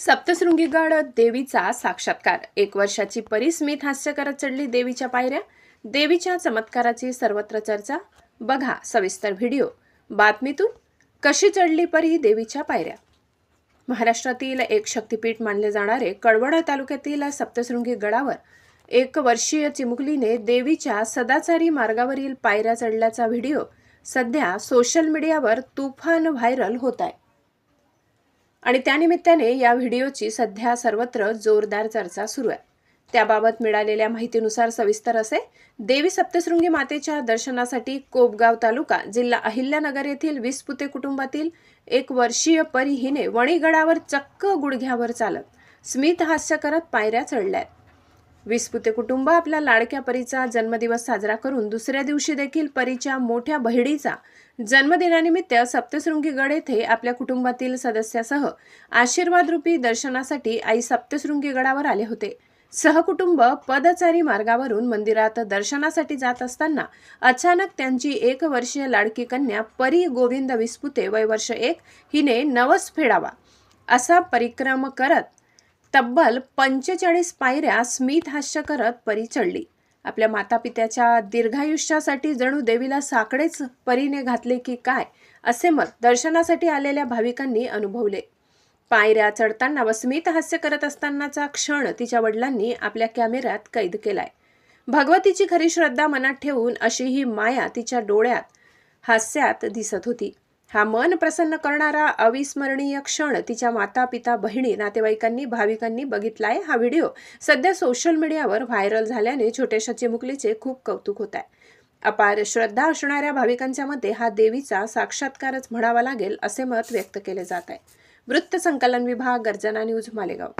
सप्तशृंगीगड देवीचा साक्षात्कार. एक वर्षाची परिस्मित हास्य करत चढली देवीच्या पायऱ्या. देवीच्या चमत्काराची सर्वत्र चर्चा. बघा सविस्तर व्हिडिओ. बातमीतून कशी चढली परी देवीच्या पायऱ्या? महाराष्ट्रातील एक शक्तिपीठ मानले जाणारे कडवडा तालुक्यातील सप्तशृंगी गडावर एक वर्षीय चिमुकलीने देवीच्या सदाचारी मार्गावरील पायऱ्या चढल्याचा व्हिडिओ सध्या सोशल मीडियावर तुफान व्हायरल होत आहे. आणि त्यानिमित्ताने या व्हिडिओची सध्या सर्वत्र जोरदार चर्चा सुरू आहे. त्याबाबत मिळालेल्या माहितीनुसार सविस्तर असे देवी सप्तशृंगी मातेच्या दर्शनासाठी कोपगाव तालुका जिल्हा अहिल्यानगर येथील विसपुते कुटुंबातील एक वर्षीय परी हिने वणीगडावर चक्क गुडघ्यावर चालत स्मित हास्य करत पायऱ्या चढल्यात. विस्पुते कुटुंब आपल्या लाडक्या परीचा जन्मदिवस साजरा करून दुसऱ्या दिवशी देखील परीच्या मोठ्या बहिणीचा जन्मदिनानिमित्त सप्तशृंगीगड येथे आपल्या कुटुंबातील सदस्यासह आशीर्वादरूपी दर्शनासाठी आई सप्तशृंगीगडावर आले होते. सहकुटुंब पदचारी मार्गावरून मंदिरात दर्शनासाठी जात असताना अचानक त्यांची एक वर्षीय लाडकी कन्या परी गोविंद विस्पुते वय वर्ष एक हिने नवस फेडावा असा परिक्रम करत तब्बल पंचेचाळीस पायऱ्या स्मित हास्य करत परी चढली आपल्या मातापित्याच्या दीर्घायुष्यासाठी जणू देवीला साकडेच परीने घातले की काय असे मत दर्शनासाठी आलेल्या भाविकांनी अनुभवले. पायऱ्या चढताना व स्मित हास्य करत असतानाचा क्षण तिच्या वडिलांनी आपल्या कॅमेऱ्यात कैद केलाय. भगवतीची खरी श्रद्धा मनात ठेवून अशी ही माया तिच्या डोळ्यात हास्यात दिसत होती. हा मन प्रसन्न करणारा अविस्मरणीय क्षण तिच्या माता पिता बहिणी नातेवाईकांनी भाविकांनी बघितलाय हा व्हिडिओ. सध्या सोशल मीडियावर व्हायरल झाल्याने छोट्याशा चिमुकलीचे खूप कौतुक होत आहे अपार श्रद्धा असणाऱ्या भाविकांच्या मते हा देवीचा साक्षात्कारच म्हणावा लागेल असे मत व्यक्त केले जात आहे. वृत्त संकलन विभाग गर्जना न्यूज मालेगाव.